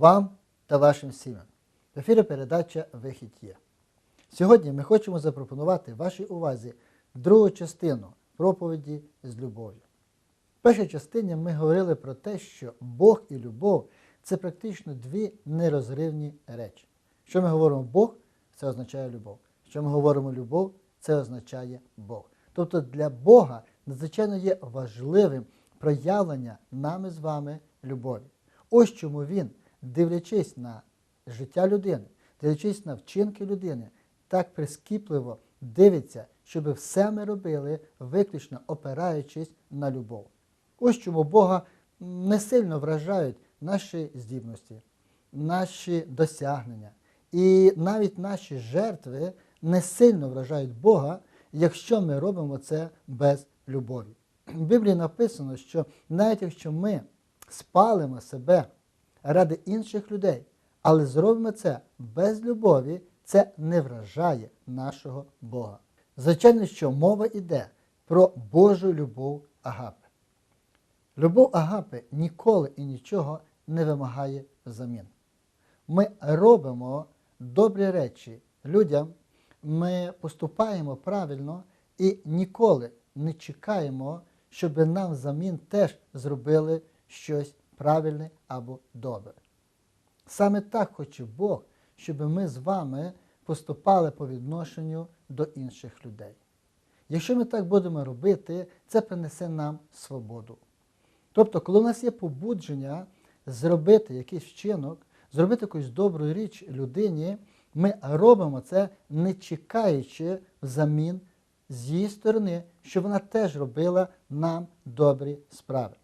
Вам та вашим сім'ям. В ефірі передача Вихід є. Сьогодні ми хочемо запропонувати вашій увазі другу частину проповіді з любов'ю. В першій частині ми говорили про те, що Бог і любов це практично дві нерозривні речі. Що ми говоримо Бог, це означає любов. Що ми говоримо любов, це означає Бог. Тобто для Бога надзвичайно є важливим проявлення нами з вами любові. Ось чому Він, дивлячись на життя людини, дивлячись на вчинки людини, так прискіпливо дивиться, щоб все ми робили, виключно опираючись на любов. Ось чому Бога не сильно вражають наші здібності, наші досягнення. І навіть наші жертви не сильно вражають Бога, якщо ми робимо це без любові. В Біблії написано, що навіть якщо ми спалимо себе ради інших людей, але зробимо це без любові, це не вражає нашого Бога. Звичайно, що мова йде про Божу любов Агапи. Любов Агапи ніколи і нічого не вимагає взамін. Ми робимо добрі речі людям, ми поступаємо правильно і ніколи не чекаємо, щоб нам взамін теж зробили щось правильне або добре. Саме так хоче Бог, щоб ми з вами поступали по відношенню до інших людей. Якщо ми так будемо робити, це принесе нам свободу. Тобто, коли у нас є побудження зробити якийсь вчинок, зробити якусь добру річ людині, ми робимо це, не чекаючи взамін з її сторони, щоб вона теж робила нам добрі справи.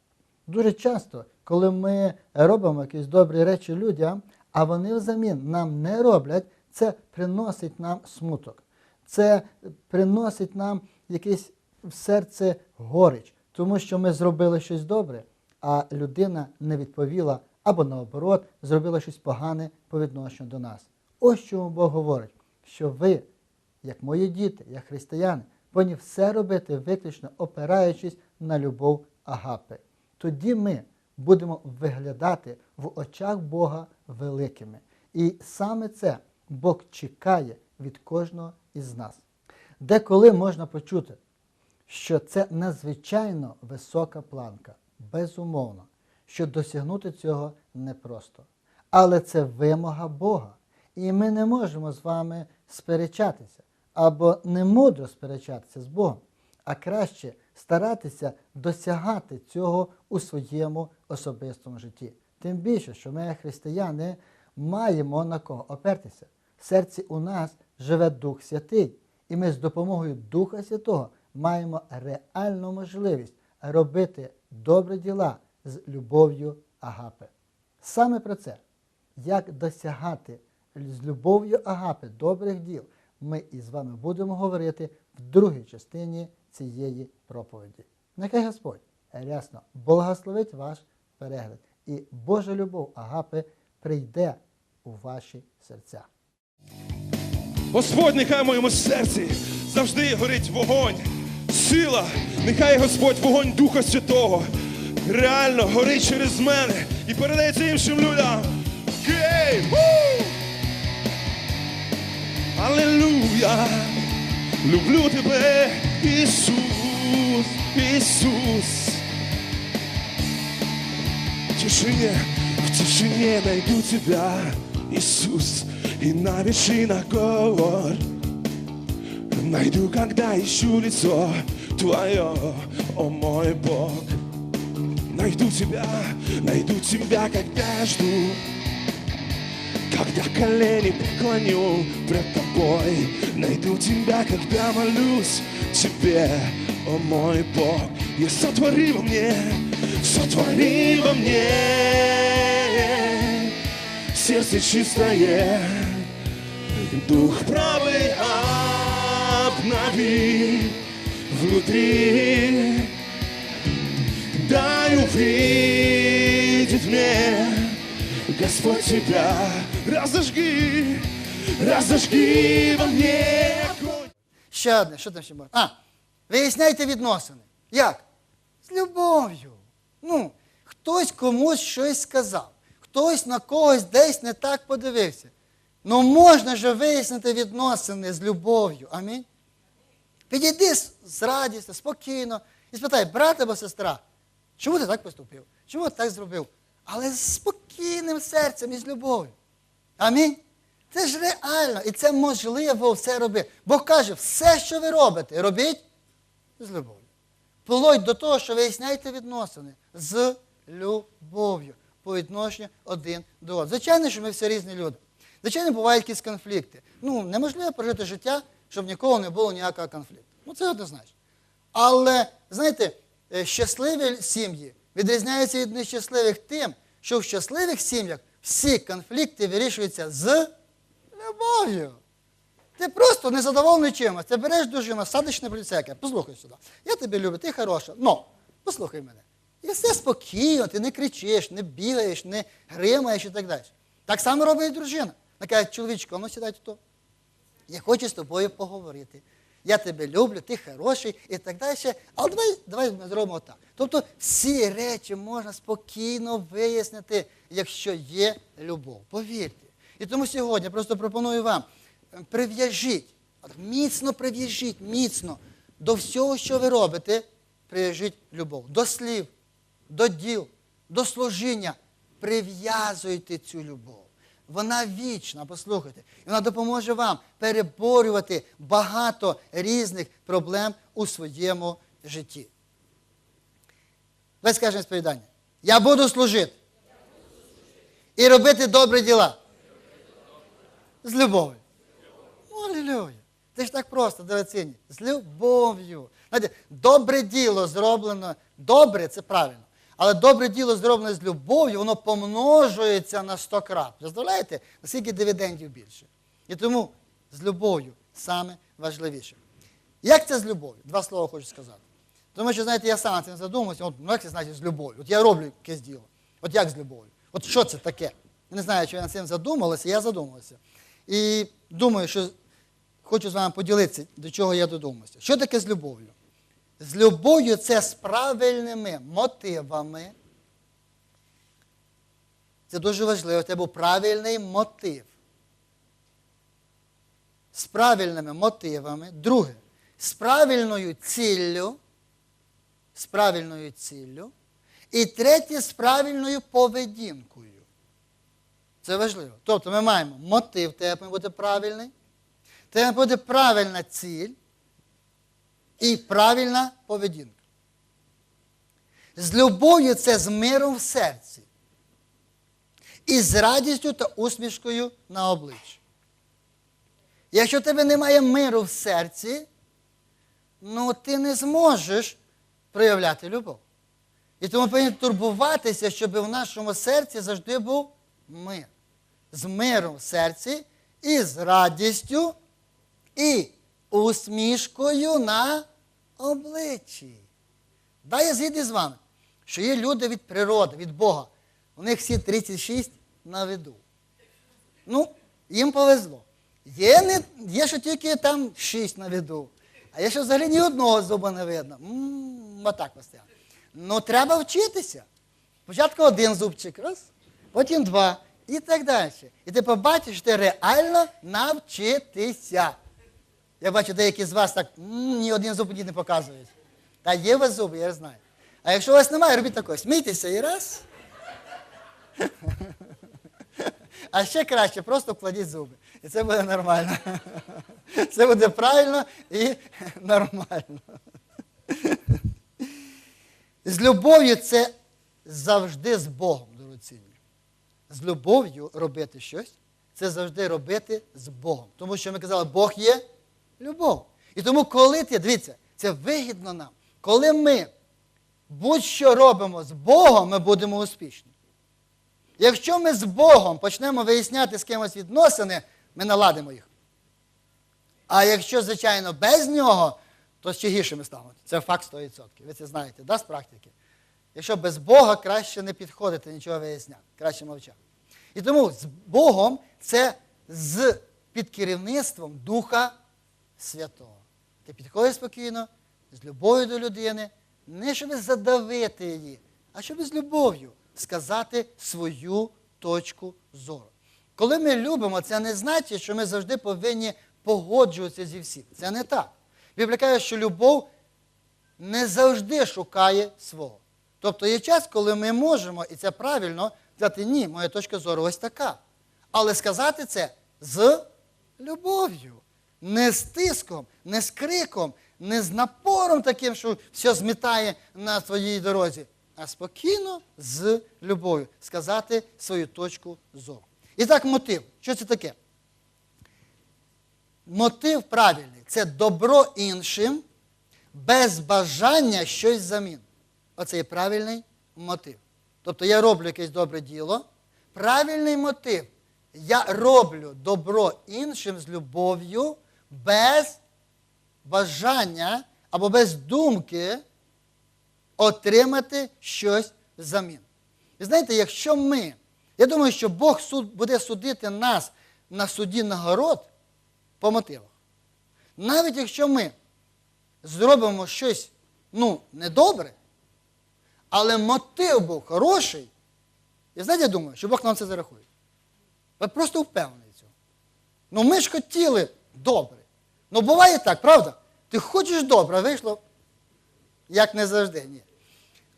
Дуже часто, коли ми робимо якісь добрі речі людям, а вони взамін нам не роблять, це приносить нам смуток. Це приносить нам якийсь в серце горич, тому що ми зробили щось добре, а людина не відповіла або наоборот зробила щось погане по відношенню до нас. Ось чому Бог говорить, що ви, як мої діти, як християни, повинні все робити виключно опираючись на любов Агапи. Тоді ми будемо виглядати в очах Бога великими. І саме це Бог чекає від кожного із нас. Деколи можна почути, що це надзвичайно висока планка, безумовно, що досягнути цього непросто. Але це вимога Бога. І ми не можемо з вами сперечатися або не мудро сперечатися з Богом, а краще старатися досягати цього у своєму особистому житті. Тим більше, що ми, християни, маємо на кого опертися. В серці у нас живе Дух Святий, і ми з допомогою Духа Святого маємо реальну можливість робити добрі діла з любов'ю Агапи. Саме про це, як досягати з любов'ю Агапи добрих діл, ми із вами будемо говорити в другій частині цієї проповіді. Нехай Господь рясно благословить ваш перегляд, і Божа любов Агапи прийде у ваші серця. Господь, нехай в моєму серці завжди горить вогонь, сила, нехай Господь вогонь Духа Святого реально горить через мене і передається іншим людям. Ву! Аллилуйя! Люблю тебе, Ісус, Ісус. В тишине, в тишине найду тебя, Иисус, и на вершинах гор. Найду, когда ищу лицо Твое, о мой Бог. Найду тебя, найду тебя, когда жду. Когда колени преклоню пред тобой Найду тебя, когда молюсь тебе, о мой Бог И сотвори во мне, сотвори во мне Сердце чистое, дух правый обнови внутри Дай увидеть мне Господь тебя разожги, разожги во мне. Ще одне, що там ще можна? А, виясняйте відносини. Як? З любов'ю. Ну, хтось комусь щось сказав. хтось на когось десь не так подивився. Ну можна ж вияснити відносини з любов'ю. Амінь. Підійди з радістю, спокійно і спитай, брат або сестра, чому ти так поступив? Чому ти так зробив? Але з спокійним серцем і з любов'ю. Амінь. Це ж реально, і це можливо все робити. Бог каже, все, що ви робите, робіть з любов'ю. Вплоть до того, що виясняєте відносини з любов'ю по відношенню один до одного. Звичайно, що ми всі різні люди. Звичайно, бувають якісь конфлікти. Ну, неможливо прожити життя, щоб ніколи не було ніякого конфлікту. Ну, це однозначно. Але, знаєте, е, щасливі сім'ї відрізняються від нещасливих тим, що в щасливих сім'ях всі конфлікти вирішуються з любов'ю. Ти просто незадоволений чимось. Ти береш дружину, садиш на поліцейка, послухай сюди. Я тебе люблю, ти хороша. Ну, послухай мене. І все спокійно, ти не кричиш, не бігаєш, не гримаєш і так далі. Так само робить дружина. Вона каже, чоловічко, ну сідай тут. Я хочу з тобою поговорити. Я тебе люблю, ти хороший і так далі. Але давай, давай ми зробимо так. Тобто всі речі можна спокійно вияснити, якщо є любов. Повірте. І тому сьогодні я просто пропоную вам прив'яжіть, міцно прив'яжіть, міцно до всього, що ви робите, прив'яжіть любов. До слів, до діл, до служіння. Прив'язуйте цю любов. Вона вічна, послухайте. І вона допоможе вам переборювати багато різних проблем у своєму житті. Давай скажемо сповідання. Я буду служити. І робити добрі діла. З любов'ю. Алілюя. Це ж так просто, дорогоцінні. З любов'ю. Знаєте, добре діло зроблено. Добре, це правильно. Але добре діло зроблене з любов'ю, воно помножується на 100 крат. Представляєте, наскільки дивідендів більше. І тому з любов'ю саме важливіше. Як це з любов'ю? Два слова хочу сказати. Тому що, знаєте, я сам цим задумався, от, ну як це значить з любов'ю? От я роблю якесь діло. От як з любов'ю? От що це таке? Я не знаю, чи я над цим задумалася, я задумався. І думаю, що хочу з вами поділитися, до чого я додумався. Що таке з любов'ю? З любов'ю це з правильними мотивами. Це дуже важливо, це був правильний мотив. З правильними мотивами. Друге, з правильною ціллю. З правильною ціллю. І третє, з правильною поведінкою. Це важливо. Тобто ми маємо мотив, має бути правильний, має бути правильна ціль і правильна поведінка. З любов'ю це з миром в серці. І з радістю та усмішкою на обличчі. Якщо в тебе немає миру в серці, ну ти не зможеш проявляти любов. І тому повинні турбуватися, щоб в нашому серці завжди був мир. З миром в серці і з радістю, і усмішкою на обличчі. Да, я згідний з вами, що є люди від природи, від Бога. У них всі 36 на виду. Ну, їм повезло. Є, не, є що тільки там 6 на виду, а є що взагалі ні одного зуба не видно. М, Отак постійно. Ну, треба вчитися. Спочатку один зубчик, раз, потім два і так далі. І ти побачиш, що ти реально навчитися. Я бачу, деякі з вас так ні один зуб не показують. Та є у вас зуби, я знаю. А якщо у вас немає, робіть таке, смійтеся і раз. А ще краще, просто вкладіть зуби. І це буде нормально. Це буде правильно і нормально. З любов'ю це завжди з Богом, дорогоцінні. З любов'ю робити щось, це завжди робити з Богом. Тому що ми казали, Бог є любов. І тому, коли ти, дивіться, це вигідно нам, коли ми будь-що робимо з Богом, ми будемо успішні. Якщо ми з Богом почнемо виясняти з кимось відносини, ми наладимо їх. А якщо, звичайно, без нього, то ще гіршими стануть. Це факт 100%. Ви це знаєте, да, з практики. Якщо без Бога краще не підходити, нічого виясняти, краще мовчати. І тому з Богом це з під керівництвом Духа Святого. Ти підходиш спокійно, з любов'ю до людини, не щоб задавити її, а щоб з любов'ю сказати свою точку зору. Коли ми любимо, це не значить, що ми завжди повинні погоджуватися зі всім. Це не так. Біблія каже, що любов не завжди шукає свого. Тобто є час, коли ми можемо, і це правильно, сказати, ні, моя точка зору ось така. Але сказати це з любов'ю, не з тиском, не з криком, не з напором таким, що все змітає на своїй дорозі, а спокійно з любов'ю сказати свою точку зору. І так, мотив. Що це таке? Мотив правильний це добро іншим без бажання щось замін. Оце є правильний мотив. Тобто я роблю якесь добре діло. Правильний мотив. Я роблю добро іншим з любов'ю без бажання або без думки отримати щось взамін. Ви знаєте, якщо ми, я думаю, що Бог суд, буде судити нас на суді нагород по мотивах. Навіть якщо ми зробимо щось ну, недобре, але мотив був хороший, і знаєте, я думаю, що Бог нам це зарахує. Ви просто впевнений в цьому. Ну ми ж хотіли добре. Ну буває так, правда? Ти хочеш добре, а вийшло як не завжди, ні.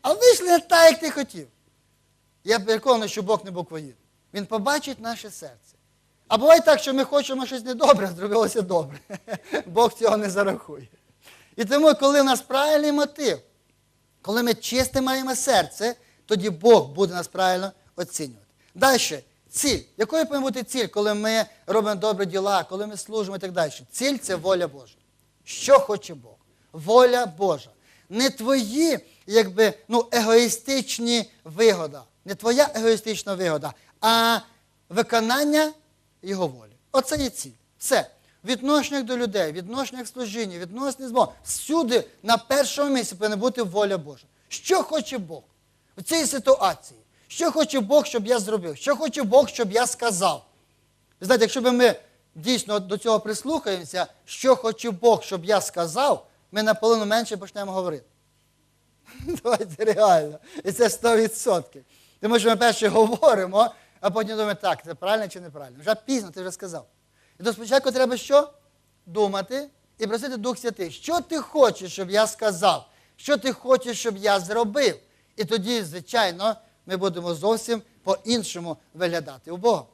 А вийшло не так, як ти хотів. Я переконаний, що Бог не буквоїд. Він побачить наше серце. А буває так, що ми хочемо щось недобре, а зробилося добре. Бог цього не зарахує. І тому, коли в нас правильний мотив, коли ми чисте маємо серце, тоді Бог буде нас правильно оцінювати. Далі, ціль. Якою повинна бути ціль, коли ми робимо добрі діла, коли ми служимо і так далі? Ціль це воля Божа. Що хоче Бог? Воля Божа. Не твої, якби, ну, егоїстичні вигода, не твоя егоїстична вигода, а виконання Його волі. Оце є ціль. Все. Відношеннях до людей, відношеннях служіння, відносини з Богом. Всюди на першому місці повинна бути воля Божа. Що хоче Бог в цій ситуації? Що хоче Бог, щоб я зробив? Що хоче Бог, щоб я сказав? Ви знаєте, якщо б ми дійсно до цього прислухаємося, що хоче Бог, щоб я сказав, ми наполовину менше почнемо говорити. Давайте реально. І це 100%. Тому що ми перше говоримо, а потім думаємо, так, це правильно чи неправильно. Вже пізно, ти вже сказав. І то спочатку треба що? Думати і просити Дух Святий. Що ти хочеш, щоб я сказав? Що ти хочеш, щоб я зробив? І тоді, звичайно, ми будемо зовсім по-іншому виглядати у Бога.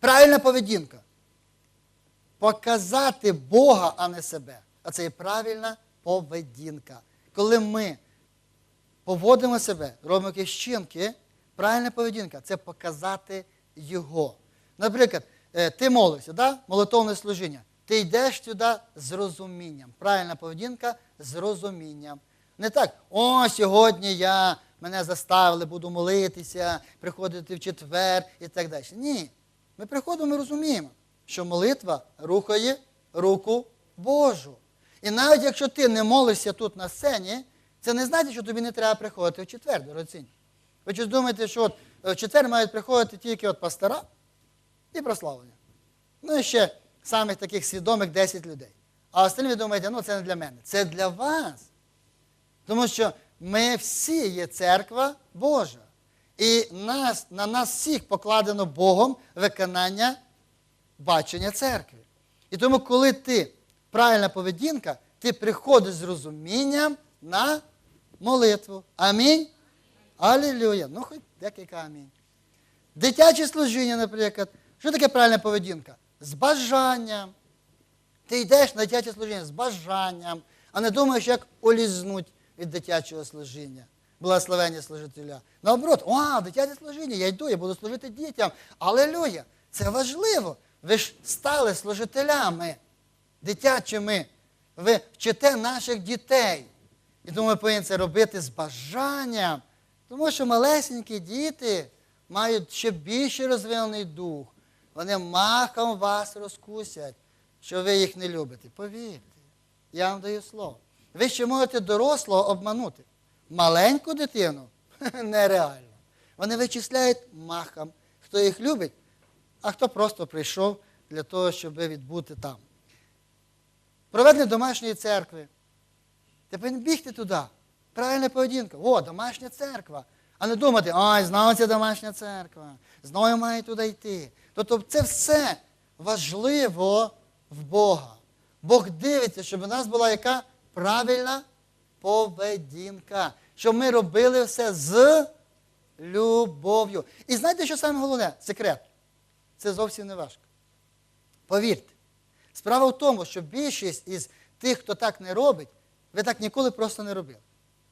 Правильна поведінка. Показати Бога, а не себе. А це є правильна поведінка. Коли ми поводимо себе, робимо якісь вчинки, правильна поведінка це показати Його. Наприклад, е, ти молишся, да? молитовне служіння. Ти йдеш сюди з розумінням. Правильна поведінка з розумінням. Не так, о, сьогодні я, мене заставили, буду молитися, приходити в четвер і так далі. Ні. Ми приходимо і розуміємо, що молитва рухає руку Божу. І навіть якщо ти не молишся тут на сцені, це не значить, що тобі не треба приходити в четвер, дорогоцінні. Ви щось думаєте, що от е, в четвер мають приходити тільки от пастора і прославлення. Ну і ще самих таких свідомих 10 людей. А остальні ви думаєте, ну це не для мене. Це для вас. Тому що ми всі є церква Божа. І нас, на нас всіх покладено Богом виконання бачення церкви. І тому, коли ти правильна поведінка, ти приходиш з розумінням на молитву. Амінь. Алілюя. Ну, хоч декілька амінь. Дитяче служіння, наприклад. Що таке правильна поведінка? З бажанням. Ти йдеш на дитяче служіння з бажанням, а не думаєш, як олізнуть від дитячого служіння, благословення служителя. Наоборот, о, дитяче служіння, я йду, я буду служити дітям. Алелюя! Це важливо. Ви ж стали служителями дитячими. Ви вчите наших дітей. І тому ми повинні це робити з бажанням. Тому що малесенькі діти мають ще більше розвинений дух. Вони махом вас розкусять, що ви їх не любите. Повірте, я вам даю слово. Ви ще можете дорослого обманути. Маленьку дитину нереально. Вони вичисляють махом, хто їх любить, а хто просто прийшов для того, щоб відбути там. Проведення домашньої церкви. Ти повинен бігти туди. Правильна поведінка. О, домашня церква. А не думати, ой, знову це домашня церква, знову маю туди йти. Тобто це все важливо в Бога. Бог дивиться, щоб у нас була яка правильна поведінка. Щоб ми робили все з любов'ю. І знаєте, що саме головне? Секрет. Це зовсім не важко. Повірте. Справа в тому, що більшість із тих, хто так не робить, ви так ніколи просто не робили.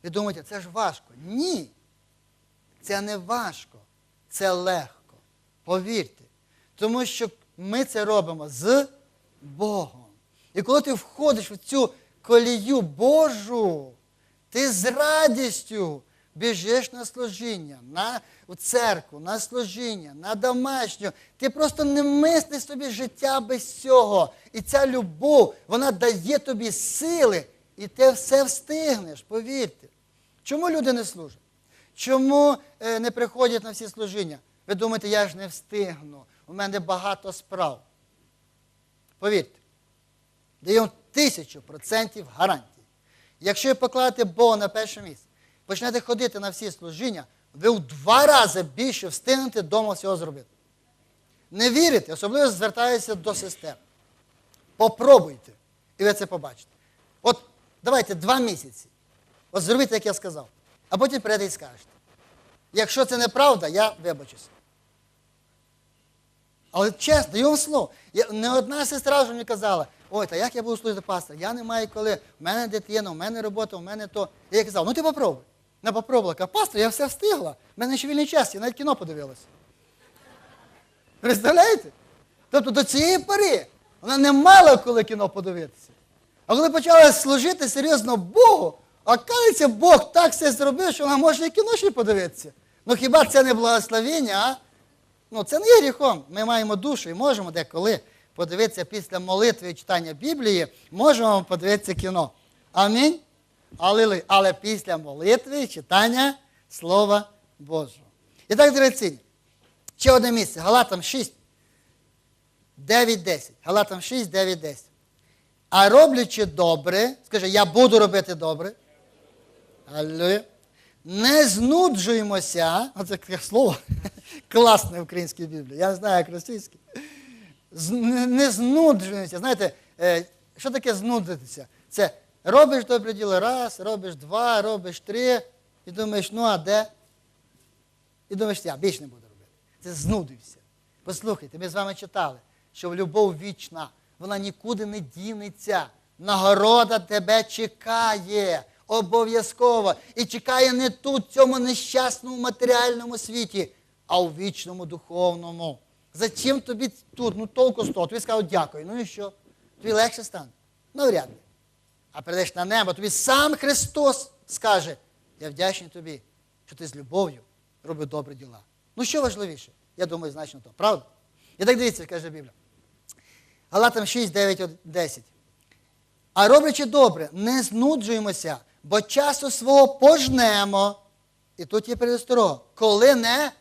Ви думаєте, це ж важко. Ні. Це не важко. Це легко. Повірте. Тому що ми це робимо з Богом. І коли ти входиш в цю колію Божу. Ти з радістю біжиш на служіння, на церкву, на служіння, на домашню. Ти просто не мислиш собі життя без цього. І ця любов, вона дає тобі сили, і ти все встигнеш, повірте. Чому люди не служать? Чому е, не приходять на всі служіння? Ви думаєте, я ж не встигну. У мене багато справ. Повірте. Даємо 1000% гарантії. Якщо ви покладете Бога на перше місце, почнете ходити на всі служіння, ви в два рази більше встигнете вдома всього зробити. Не вірите, особливо звертаюся до сестер. Попробуйте, і ви це побачите. От давайте два місяці. От зробіть, як я сказав, а потім прийдете і скажете. Якщо це неправда, я вибачуся. Але чесно, його слово. Не одна сестра вже мені казала, ой, та як я буду служити пастор? Я не маю коли, в мене дитина, в мене робота, в мене то. Я їй казав, ну ти попробуй. Не попробувала. Каже, пастор, я все встигла. В мене ще вільний час, я навіть кіно подивилася. Представляєте? Тобто до цієї пори вона не мала коли кіно подивитися. А коли почала служити серйозно Богу, оказується, Бог так все зробив, що вона може і кіно ще подивитися. Ну хіба це не благословення, а? Ну, це не є гріхом. Ми маємо душу і можемо деколи подивитися після молитви і читання Біблії, можемо подивитися кіно. Амінь. Алілуя. Але після молитви і читання Слова Божого. І так, дорогоцінні, ще одне місце. Галатам 6, 9, 10. Галатам 6, 9, 10. А роблячи добре, скажи, я буду робити добре. Аллилуйя. Не знуджуємося, оце таке слово класне в українській Біблії, я знаю, як російське. Не знуджуємося. Знаєте, е, що таке знудитися? Це робиш добре діло раз, робиш два, робиш три, і думаєш, ну а де? І думаєш, я більше не буду робити. Це знудився. Послухайте, ми з вами читали, що любов вічна, вона нікуди не дінеться. Нагорода тебе чекає обов'язково. І чекає не тут, в цьому нещасному матеріальному світі, а у вічному духовному. Зачем тобі тут? Ну толку з того. Тобі сказав дякую. Ну і що? Тобі легше стане? Навряд ли. А прийдеш на небо, тобі сам Христос скаже, я вдячний тобі, що ти з любов'ю робив добрі діла. Ну що важливіше? Я думаю, значно то. Правда? І так дивіться, каже Біблія. Галатам 6, 9, 10. А роблячи добре, не знуджуємося, бо часу свого пожнемо. І тут є передосторога, коли не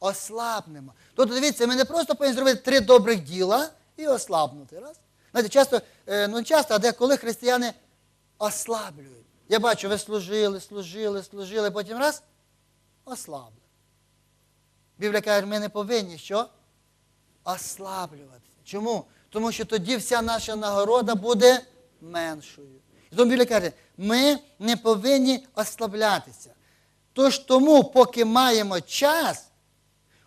ослабнемо. Тобто, дивіться, ми не просто повинні зробити три добрих діла і ослабнути. Раз. Знаєте, часто, е, ну часто, а деколи християни ослаблюють. Я бачу, ви служили, служили, служили, потім раз ослабли. Біблія каже, ми не повинні що? Ослаблюватися. Чому? Тому що тоді вся наша нагорода буде меншою. І тому Біблія каже, ми не повинні ослаблятися. Тож тому, поки маємо час,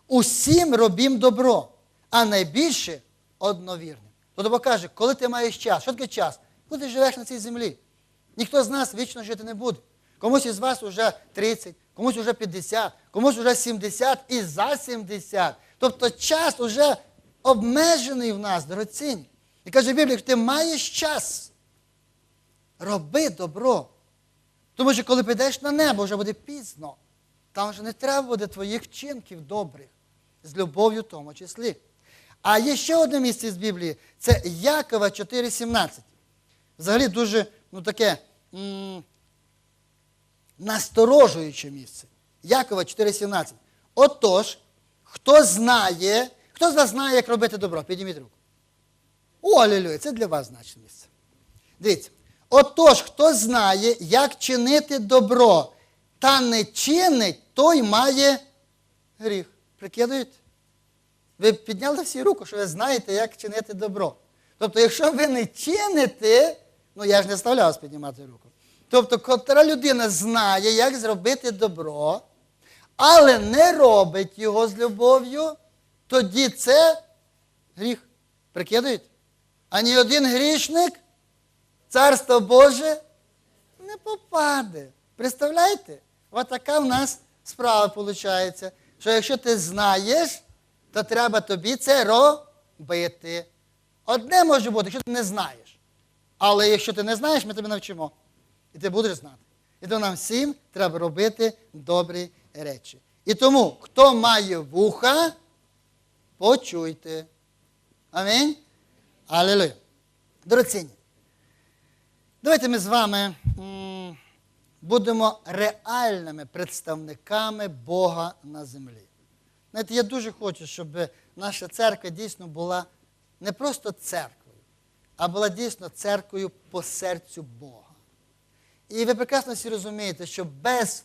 усім робім добро, а найбільше одновірним. Тобто каже, коли ти маєш час, що таке час? Коли ти живеш на цій землі. Ніхто з нас вічно жити не буде. Комусь із вас вже 30, комусь вже 50, комусь вже 70 і за 70. Тобто час вже обмежений в нас, дорогоцінні. І каже Біблія, ти маєш час, роби добро. Тому що коли підеш на небо, вже буде пізно. Там вже не треба буде твоїх вчинків добрих, з любов'ю в тому числі. А є ще одне місце з Біблії це Якова 4,17. Взагалі дуже ну, таке насторожуюче місце. Якова 4,17. Отож, хто знає, хто з вас знає, як робити добро? Підніміть руку. О, алілюя, це для вас значне місце. Дивіться. Отож, хто знає, як чинити добро, та не чинить, той має гріх. Прикидуєте? Ви підняли всі руку, що ви знаєте, як чинити добро. Тобто, якщо ви не чините, ну я ж не ставляв піднімати руку. Тобто, котра людина знає, як зробити добро, але не робить його з любов'ю, тоді це гріх. Прикидуєте? А ні один грішник, царство Боже, не попаде. Представляєте? Ось така в нас справа виходить. Що якщо ти знаєш, то треба тобі це робити. Одне може бути, якщо ти не знаєш. Але якщо ти не знаєш, ми тебе навчимо. І ти будеш знати. І тому нам всім треба робити добрі речі. І тому, хто має вуха, почуйте. Амінь. Алілуя. Дорогоцінні, давайте ми з вами будемо реальними представниками Бога на землі. Знаєте, я дуже хочу, щоб наша церква дійсно була не просто церквою, а була дійсно церквою по серцю Бога. І ви прекрасно всі розумієте, що без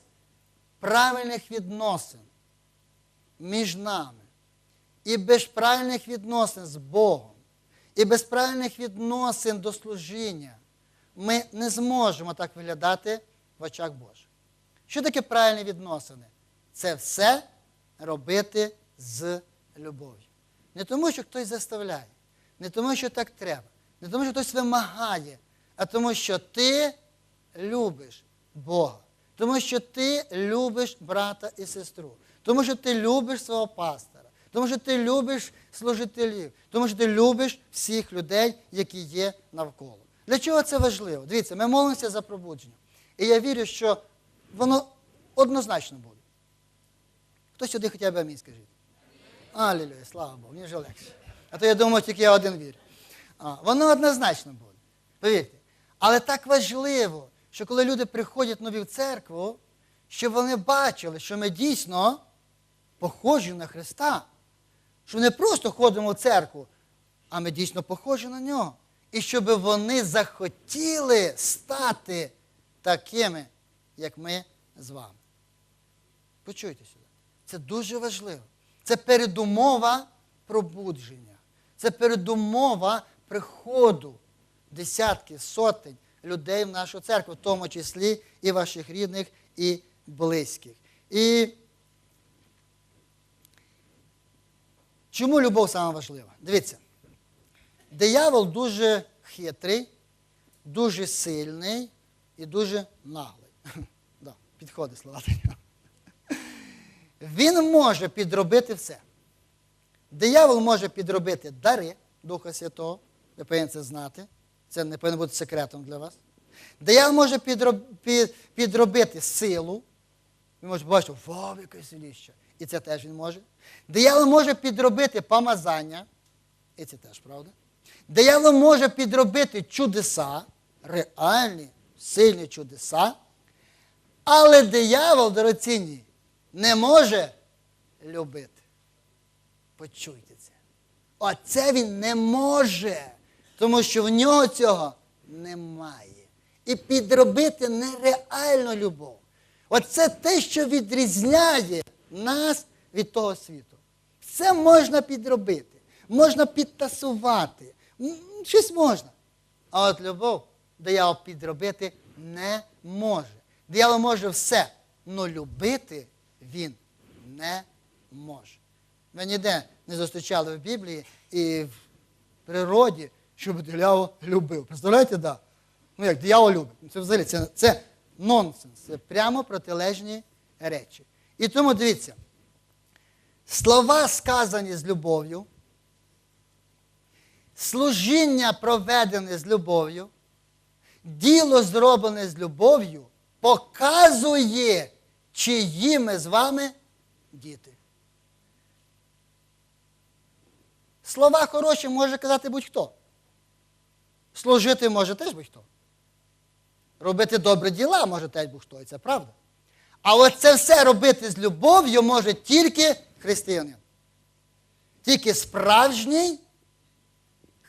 правильних відносин між нами і без правильних відносин з Богом, і без правильних відносин до служіння ми не зможемо так виглядати в очах Божих. Що таке правильні відносини? Це все робити з любов'ю. Не тому, що хтось заставляє, не тому, що так треба, не тому, що хтось вимагає, а тому, що ти любиш Бога. Тому що ти любиш брата і сестру. Тому що ти любиш свого пастора. Тому що ти любиш служителів. Тому що ти любиш всіх людей, які є навколо. Для чого це важливо? Дивіться, ми молимося за пробудження. І я вірю, що воно однозначно буде. Хто сюди хоча б амінь скажіть? Алілюя, слава Богу, мені вже легше. А то я думаю, тільки я один вірю. А, воно однозначно буде. Повірте. Але так важливо, що коли люди приходять нові в церкву, щоб вони бачили, що ми дійсно похожі на Христа. Що не просто ходимо в церкву, а ми дійсно похожі на нього. І щоб вони захотіли стати такими, як ми з вами. Почуйте сюди. Це дуже важливо. Це передумова пробудження. Це передумова приходу десятки, сотень людей в нашу церкву, в тому числі і ваших рідних, і близьких. І чому любов саме важлива? Дивіться, диявол дуже хитрий, дуже сильний і дуже наглий. Да, підходить слова до нього. Він може підробити все. Диявол може підробити дари Духа Святого, ви повинні це знати. Це не повинно бути секретом для вас. Диявол може підробити силу. Ви можете побачити, вау, яке силіще. І це теж він може. Диявол може підробити помазання. І це теж правда. Диявол може підробити чудеса, реальні, сильні чудеса. Але диявол, дорогоцінні, не може любити. Почуйте це. Оце він не може, тому що в нього цього немає. І підробити нереальну любов. Оце те, що відрізняє нас від того світу. Все можна підробити, можна підтасувати, щось можна. А от любов диявол підробити не може. Диявол може все, але любити він не може. Ми ніде не зустрічали в Біблії і в природі, щоб диявол любив. Представляєте? Да. Ну як диявол любить. Це взагалі це, це нонсенс, це прямо протилежні речі. І тому дивіться, слова сказані з любов'ю, служіння проведене з любов'ю, діло зроблене з любов'ю, показує, чиї ми з вами діти. Слова хороші може казати будь-хто. Служити може теж будь-хто. Робити добрі діла може теж будь-хто, і це правда. А от це все робити з любов'ю може тільки християнин. Тільки справжній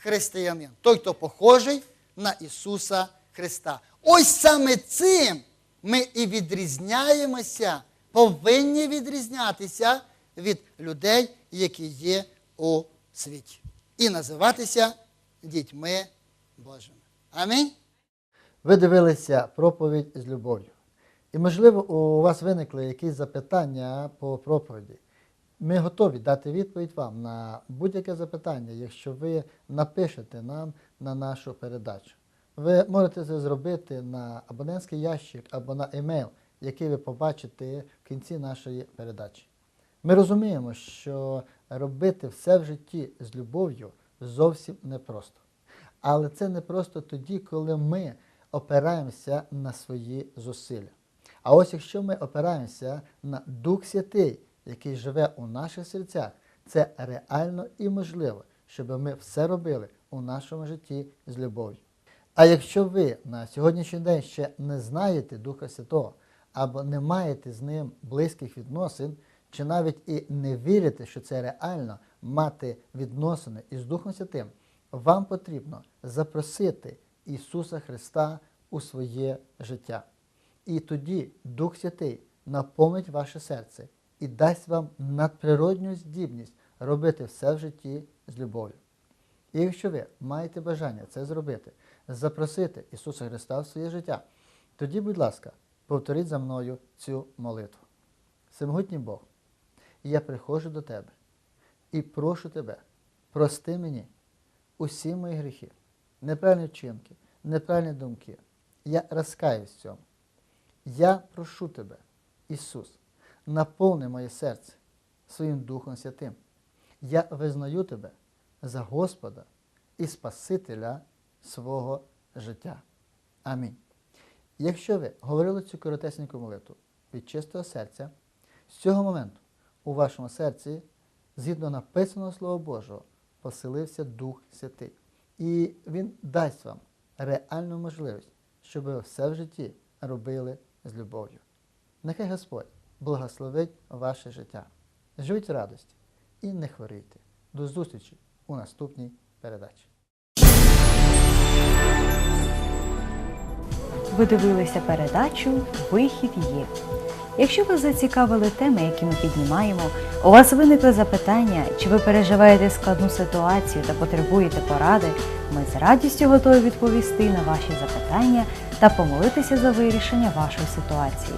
християнин. Той, хто похожий на Ісуса Христа. Ось саме цим ми і відрізняємося, повинні відрізнятися від людей, які є у світі. І називатися дітьми Божими. Амінь. Ви дивилися проповідь з любов'ю. І, можливо, у вас виникли якісь запитання по проповіді. Ми готові дати відповідь вам на будь-яке запитання, якщо ви напишете нам на нашу передачу. Ви можете це зробити на абонентський ящик або на емейл, який ви побачите в кінці нашої передачі. Ми розуміємо, що робити все в житті з любов'ю зовсім непросто. Але це не просто тоді, коли ми опираємося на свої зусилля. А ось якщо ми опираємося на Дух Святий, який живе у наших серцях, це реально і можливо, щоб ми все робили у нашому житті з любов'ю. А якщо ви на сьогоднішній день ще не знаєте Духа Святого або не маєте з ним близьких відносин, чи навіть і не вірите, що це реально мати відносини із Духом Святим, вам потрібно запросити Ісуса Христа у своє життя. І тоді Дух Святий наповнить ваше серце і дасть вам надприродню здібність робити все в житті з любов'ю. І якщо ви маєте бажання це зробити, запросити Ісуса Христа в своє життя, тоді, будь ласка, повторіть за мною цю молитву. Всемогутній Бог, я приходжу до Тебе і прошу Тебе, прости мені усі мої гріхи, неправильні вчинки, неправильні думки. Я розкаюсь в цьому. Я прошу Тебе, Ісус, наповни моє серце своїм Духом Святим. Я визнаю Тебе за Господа і Спасителя свого життя. Амінь. Якщо ви говорили цю коротесеньку молитву від чистого серця, з цього моменту у вашому серці, згідно написаного Слова Божого, поселився Дух Святий. І Він дасть вам реальну можливість, щоб ви все в житті робили з любов'ю. Нехай Господь благословить ваше життя. Живіть в радості і не хворійте. До зустрічі у наступній передачі. Ви дивилися передачу Вихід є. Якщо вас зацікавили теми, які ми піднімаємо, у вас виникли запитання, чи ви переживаєте складну ситуацію та потребуєте поради, ми з радістю готові відповісти на ваші запитання та помолитися за вирішення вашої ситуації.